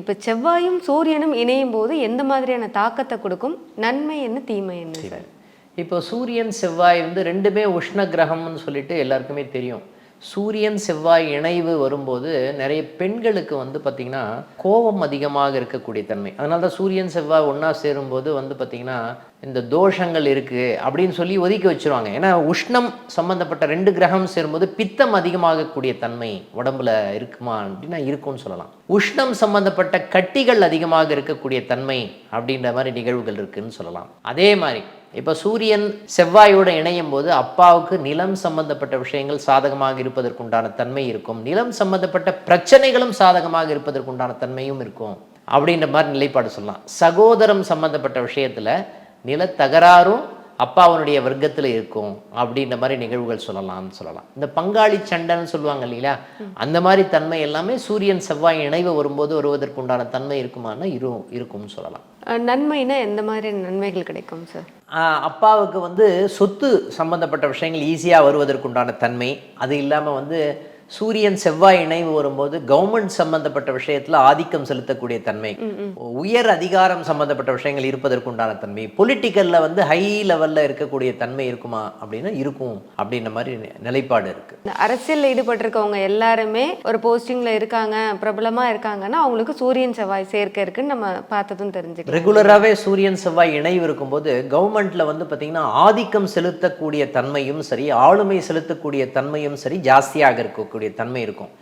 இப்போ செவ்வாயும் சூரியனும் இணையும் போது எந்த மாதிரியான தாக்கத்தை கொடுக்கும்? நன்மை என்ன தீமை என்ன சார்? இப்போ சூரியன் செவ்வாய் வந்து ரெண்டுமே உஷ்ண கிரகம்னு சொல்லிட்டு எல்லாருக்குமே தெரியும். சூரியன் செவ்வாய் இணைவு வரும்போது நிறைய பெண்களுக்கு வந்து பார்த்திங்கன்னா கோபம் அதிகமாக இருக்கக்கூடிய தன்மை. அதனால தான் சூரியன் செவ்வாய் ஒன்றா சேரும்போது வந்து பார்த்திங்கன்னா இந்த தோஷங்கள் இருக்குது அப்படின்னு சொல்லி ஒதுக்கி வச்சிருவாங்க. ஏன்னா உஷ்ணம் சம்மந்தப்பட்ட ரெண்டு கிரகம் சேரும்போது பித்தம் அதிகமாகக்கூடிய தன்மை உடம்புல இருக்குமா அப்படின்னா இருக்கும்னு சொல்லலாம். உஷ்ணம் சம்மந்தப்பட்ட கட்டிகள் அதிகமாக இருக்கக்கூடிய தன்மை அப்படின்ற மாதிரி நிகழ்வுகள் இருக்குதுன்னு சொல்லலாம். அதே மாதிரி இப்போ சூரியன் செவ்வாயோடு இணையும் போது அப்பாவுக்கு நிலம் சம்பந்தப்பட்ட விஷயங்கள் சாதகமாக இருப்பதற்குண்டான தன்மை இருக்கும். நிலம் சம்பந்தப்பட்ட பிரச்சனைகளும் சாதகமாக இருப்பதற்குண்டான தன்மையும் இருக்கும். அப்படின்ற மாதிரி நிலைப்பாடு சொல்லலாம். சகோதரம் சம்பந்தப்பட்ட விஷயத்தில் நில தகராறும் அப்பாவனுடைய வர்க்கத்தில் இருக்கும் அப்படின்ற மாதிரி நிகழ்வுகள் சொல்லலாம்னு சொல்லலாம். இந்த பங்காளி சண்டைன்னு சொல்லுவாங்க இல்லைங்களா அந்த மாதிரி தன்மை எல்லாமே சூரியன் செவ்வாய் இணைவு வரும்போது வருவதற்குண்டான தன்மை இருக்குமானா இரு இருக்கும்னு சொல்லலாம். நன்மைனா எந்த மாதிரி நன்மைகள் கிடைக்கும் சார் அப்பாவுக்கு வந்து சொத்து சம்பந்தப்பட்ட விஷயங்கள் ஈஸியாக வருவதற்குண்டான தன்மை. அது இல்லாமல் வந்து சூரியன் செவ்வாய் இணைவு வரும்போது கவர்மெண்ட் சம்பந்தப்பட்ட விஷயத்தில் ஆதிக்கம் செலுத்தக்கூடிய தன்மை. உயர் அதிகாரம் சம்பந்தப்பட்ட விஷயங்கள் இருப்பதற்குண்டான தன்மை. பொலிட்டிக்கலில் வந்து ஹை லெவலில் இருக்கக்கூடிய தன்மை இருக்குமா அப்படின்னா இருக்கும் அப்படின்ற மாதிரி நிலைப்பாடு இருக்குது இந்த அரசியலில் ஈடுபட்டிருக்கவங்க எல்லாருமே ஒரு போஸ்டிங்கில் இருக்காங்க பிரபலமாக இருக்காங்கன்னா அவங்களுக்கு சூரியன் செவ்வாய் சேர்க்கை இருக்குன்னு நம்ம பார்த்ததும் தெரிஞ்சுக்கலாம். ரெகுலராகவே சூரியன் செவ்வாய் இணைவு இருக்கும்போது கவர்மெண்ட்ல வந்து பார்த்தீங்கன்னா ஆதிக்கம் செலுத்தக்கூடிய தன்மையும் சரி ஆளுமை செலுத்தக்கூடிய தன்மையும் சரி ஜாஸ்தியாக இருக்கக்கூடிய தன்மை இருக்கும்.